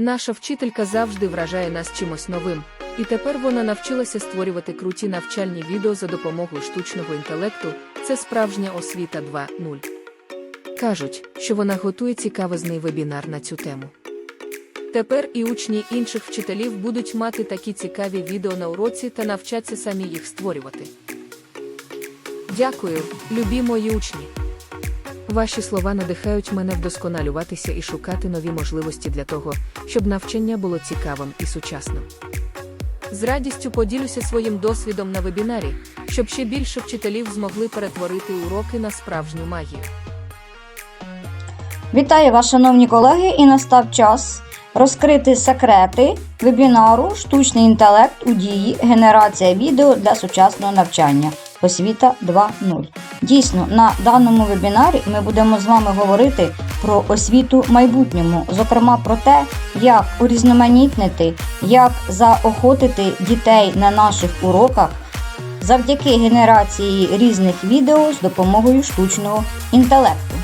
Наша вчителька завжди вражає нас чимось новим, і тепер вона навчилася створювати круті навчальні відео за допомогою штучного інтелекту. Це справжня освіта 2.0. Кажуть, що вона готує цікавезний вебінар на цю тему. Тепер і учні інших вчителів будуть мати такі цікаві відео на уроці та навчатися самі їх створювати. Дякую, любі мої учні. Ваші слова надихають мене вдосконалюватися і шукати нові можливості для того, щоб навчання було цікавим і сучасним. З радістю поділюся своїм досвідом на вебінарі, щоб ще більше вчителів змогли перетворити уроки на справжню магію. Вітаю вас, шановні колеги, і настав час розкрити секрети вебінару Штучний інтелект у дії. Генерація відео для сучасного навчання. Освіта 2.0. Дійсно, на даному вебінарі ми будемо з вами говорити про освіту майбутньому, зокрема про те, як урізноманітнити, як заохотити дітей на наших уроках завдяки генерації різних відео з допомогою штучного інтелекту.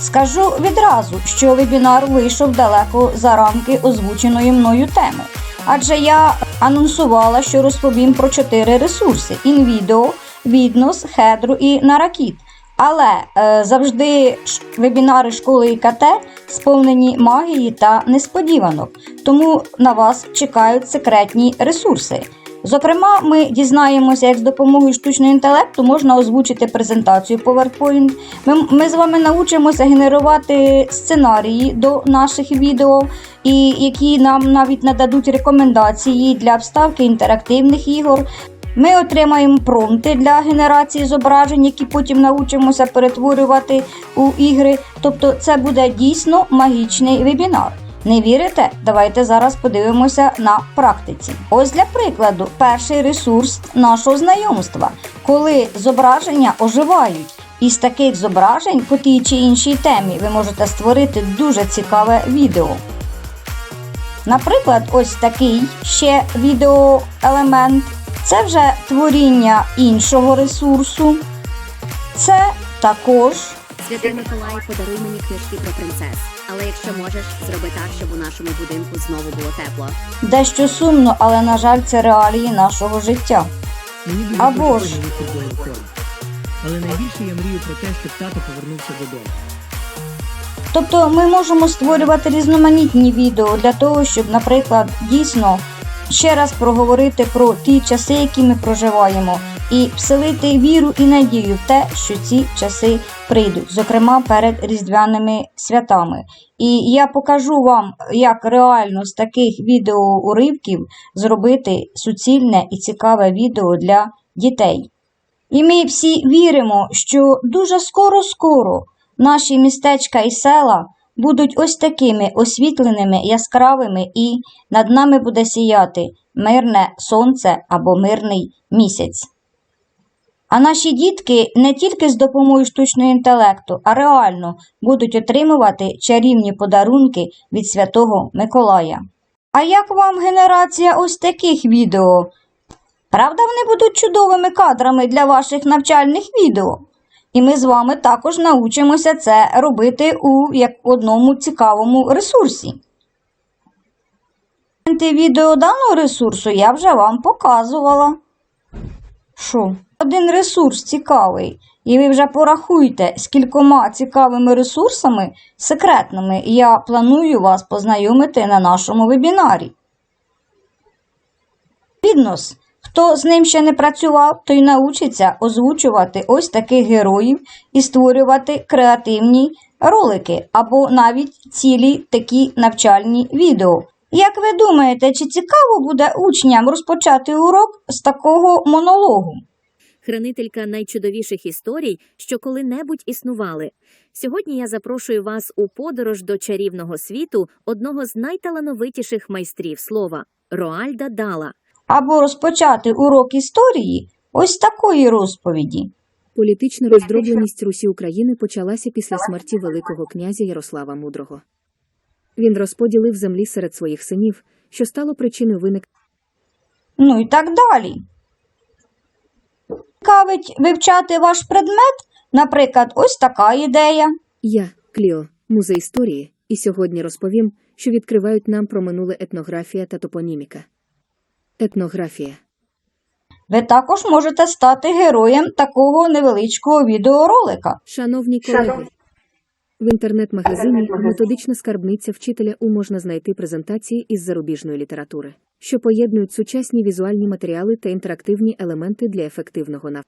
Скажу відразу, що вебінар вийшов далеко за рамки озвученої мною теми. Адже я анонсувала, що розповім про чотири ресурси: інвідео, віднос, хедру і наракіт. Але е, завжди вебінари школи ІКТ сповнені магії та несподіванок, тому на вас чекають секретні ресурси. Зокрема, ми дізнаємося, як з допомогою штучного інтелекту можна озвучити презентацію PowerPoint. Ми, ми з вами научимося генерувати сценарії до наших відео, і які нам навіть нададуть рекомендації для вставки інтерактивних ігор. Ми отримаємо промпти для генерації зображень, які потім научимося перетворювати у ігри. Тобто, це буде дійсно магічний вебінар. Не вірите? Давайте зараз подивимося на практиці. Ось для прикладу, перший ресурс нашого знайомства, коли зображення оживають. Із таких зображень по тій чи іншій темі ви можете створити дуже цікаве відео. Наприклад, ось такий ще відеоелемент. Це вже творіння іншого ресурсу. Це також Святий Миколай, подаруй мені книжки про принцес. Але якщо можеш, зроби так, щоб у нашому будинку знову було тепло. дещо сумно, але на жаль, це реалії нашого життя. Мені дуже Або ж. футбольний. Але найбільше я мрію про те, щоб тато повернувся додому. Тобто ми можемо створювати різноманітні відео для того, щоб, наприклад, дійсно ще раз проговорити про ті часи, які ми проживаємо, і вселити віру і надію в те, що ці часи прийдуть, зокрема перед різдвяними святами. І я покажу вам, як реально з таких відеоуривків зробити суцільне і цікаве відео для дітей. І ми всі віримо, що дуже скоро-скоро наші містечка і села будуть ось такими освітленими, яскравими, і над нами буде сіяти мирне сонце або мирний місяць. А наші дітки не тільки з допомогою штучного інтелекту, а реально будуть отримувати чарівні подарунки від Святого Миколая. А як вам генерація ось таких відео? Правда, вони будуть чудовими кадрами для ваших навчальних відео? І ми з вами також научимося це робити у як одному цікавому ресурсі. Відео даного ресурсу я вже вам показувала. Що? Один ресурс цікавий, і ви вже порахуйте, з кількома цікавими ресурсами секретними я планую вас познайомити на нашому вебінарі. Віднос. Хто з ним ще не працював, той научиться озвучувати ось таких героїв і створювати креативні ролики або навіть цілі такі навчальні відео. Як ви думаєте, чи цікаво буде учням розпочати урок з такого монологу? Хранителька найчудовіших історій, що коли-небудь існували. Сьогодні я запрошую вас у подорож до чарівного світу одного з найталановитіших майстрів слова Роальда Дала. Або розпочати урок історії ось такої розповіді. Політична роздробленість Русі України почалася після смерті Великого князя Ярослава Мудрого. Він розподілив землі серед своїх синів, що стало причиною виникнення. Ну і так далі. Цікавить вивчати ваш предмет, наприклад, ось така ідея. Я, Кліо, музей історії, І сьогодні розповім, що відкривають нам про минуле етнографія та топоніміка. Етнографія. Ви також можете стати героєм такого невеличкого відеоролика. Шановні колеги, в інтернет-магазині методична скарбниця вчителя У можна знайти презентації із зарубіжної літератури, що поєднують сучасні візуальні матеріали та інтерактивні елементи для ефективного навчання.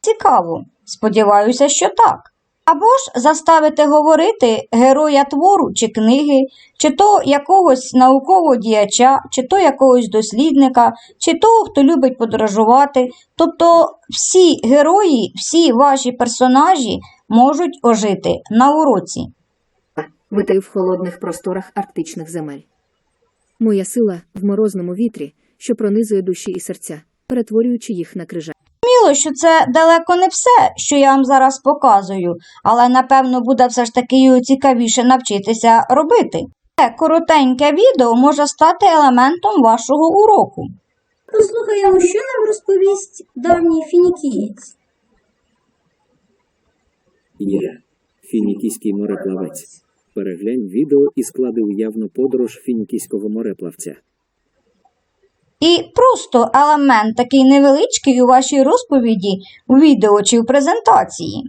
Цікаво. Сподіваюся, що так. Або ж заставити говорити героя твору чи книги, чи то якогось наукового діяча, чи то якогось дослідника, чи того, хто любить подорожувати. Тобто всі герої, всі ваші персонажі можуть ожити на уроці. Витаю в холодних просторах арктичних земель. Моя сила в морозному вітрі, що пронизує душі і серця, перетворюючи їх на крижа. Зрозуміло, що це далеко не все, що я вам зараз показую, але напевно буде все ж таки цікавіше навчитися робити. Це коротеньке відео може стати елементом вашого уроку. Послухаємо, що нам розповість давній фінікієць. Є. Фінікійський мореплавець. Переглянь відео і склади уявну подорож фінікійського мореплавця. І просто елемент такий невеличкий у вашій розповіді, у відео чи в презентації.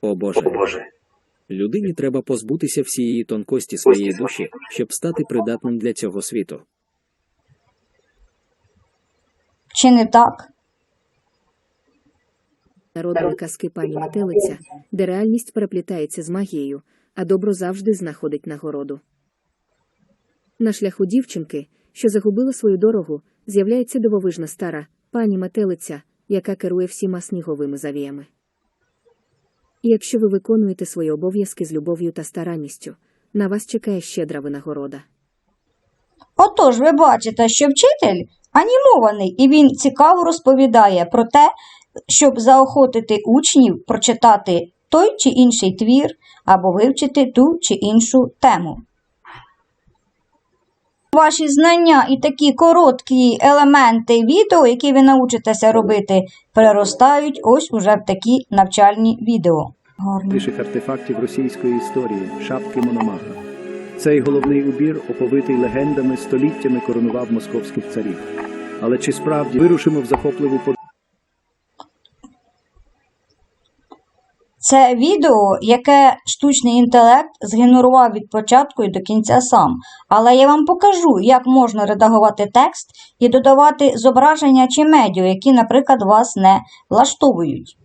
О Боже. Боже. Людині треба позбутися всієї тонкості своєї душі, щоб стати придатним для цього світу. Чи не так? Народної казки пані Метелиця, де реальність переплітається з магією, а добро завжди знаходить нагороду. На шляху дівчинки, що загубила свою дорогу, з'являється дивовижна стара пані Метелиця, яка керує всіма сніговими завіями. Якщо ви виконуєте свої обов'язки з любов'ю та старанністю, на вас чекає щедра винагорода. Отож, ви бачите, що вчитель анімований, і він цікаво розповідає про те, щоб заохотити учнів прочитати той чи інший твір або вивчити ту чи іншу тему. Ваші знання і такі короткі елементи відео, які ви научитеся робити, переростають ось уже в такі навчальні відео. Найбільших артефактів російської історії шапки Мономаха. Цей головний убір, оповитий легендами, століттями коронував московських царів. Але чи справді вирушимо в захопливу подорож? Це відео, яке штучний інтелект згенерував від початку і до кінця сам. Але я вам покажу, як можна редагувати текст і додавати зображення чи медіа, які, наприклад, вас не влаштовують.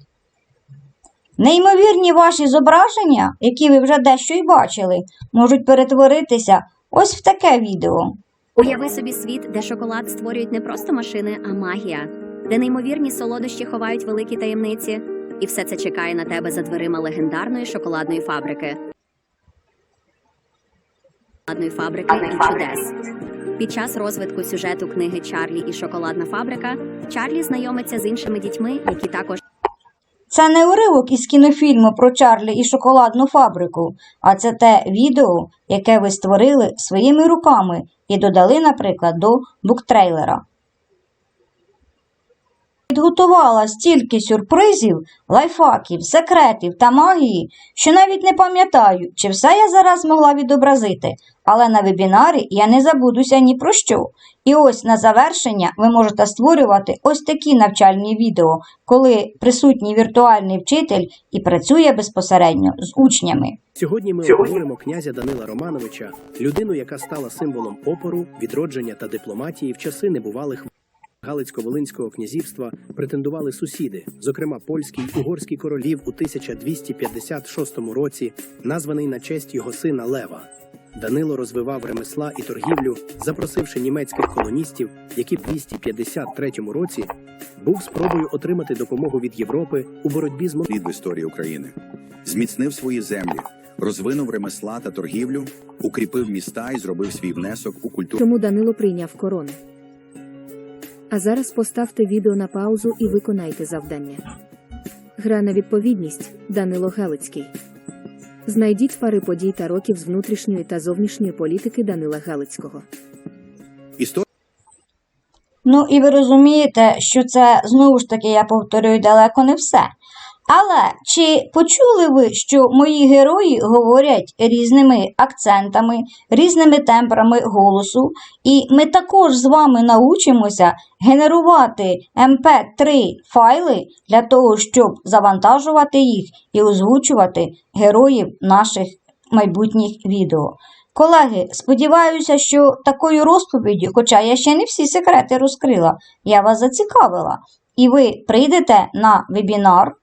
Неймовірні ваші зображення, які ви вже дещо й бачили, можуть перетворитися ось в таке відео. Уяви собі світ, де шоколад створюють не просто машини, а магія, де неймовірні солодощі ховають великі таємниці, і все це чекає на тебе за дверима легендарної шоколадної фабрики. Шоколадної фабрики і чудес. Під час розвитку сюжету книги Чарлі і шоколадна фабрика Чарлі знайомиться з іншими дітьми, які також Це не уривок із кінофільму про Чарлі і шоколадну фабрику, а це те відео, яке ви створили своїми руками і додали, наприклад, до буктрейлера. Підготувала стільки сюрпризів, лайфхаків, секретів та магії, що навіть не пам'ятаю, чи все я зараз змогла відобразити, але на вебінарі я не забудуся ні про що. І ось на завершення ви можете створювати ось такі навчальні відео, коли присутній віртуальний вчитель і працює безпосередньо з учнями. Сьогодні ми обговоримо князя Данила Романовича, людину, яка стала символом опору, відродження та дипломатії в часи небувалих Галицько-Волинського князівства претендували сусіди, зокрема польський угорський королів у 1256 році, названий на честь його сина Лева. Данило розвивав ремесла і торгівлю, запросивши німецьких колоністів, які в 253 році був спробою отримати допомогу від Європи у боротьбі з в історії України. Зміцнив свої землі, розвинув ремесла та торгівлю, укріпив міста і зробив свій внесок у культуру. Чому Данило прийняв корону? А зараз поставте відео на паузу і виконайте завдання. Гра на відповідність Данило Галицький. Знайдіть пари подій та років з внутрішньої та зовнішньої політики Данила Галицького. Історія Ну і ви розумієте, що це знову ж таки, я повторюю, далеко не все. Але чи почули ви, що мої герої говорять різними акцентами, різними тембрами голосу, і ми також з вами научимося генерувати MP3 файли для того, щоб завантажувати їх і озвучувати героїв наших майбутніх відео. Колеги, сподіваюся, що такою розповіддю, хоча я ще не всі секрети розкрила, я вас зацікавила, і ви прийдете на вебінар.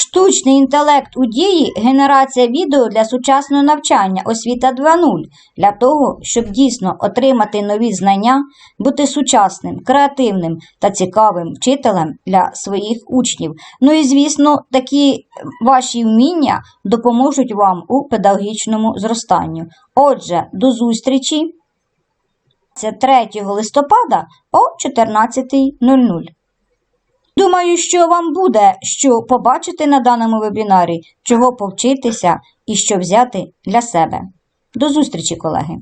Штучний інтелект у дії генерація відео для сучасного навчання освіта 2.0 для того, щоб дійсно отримати нові знання, бути сучасним, креативним та цікавим вчителем для своїх учнів. Ну і звісно, такі ваші вміння допоможуть вам у педагогічному зростанню. Отже, до зустрічі. Це 3 листопада о 14.00. Думаю, що вам буде що побачити на даному вебінарі, чого повчитися і що взяти для себе. До зустрічі, колеги!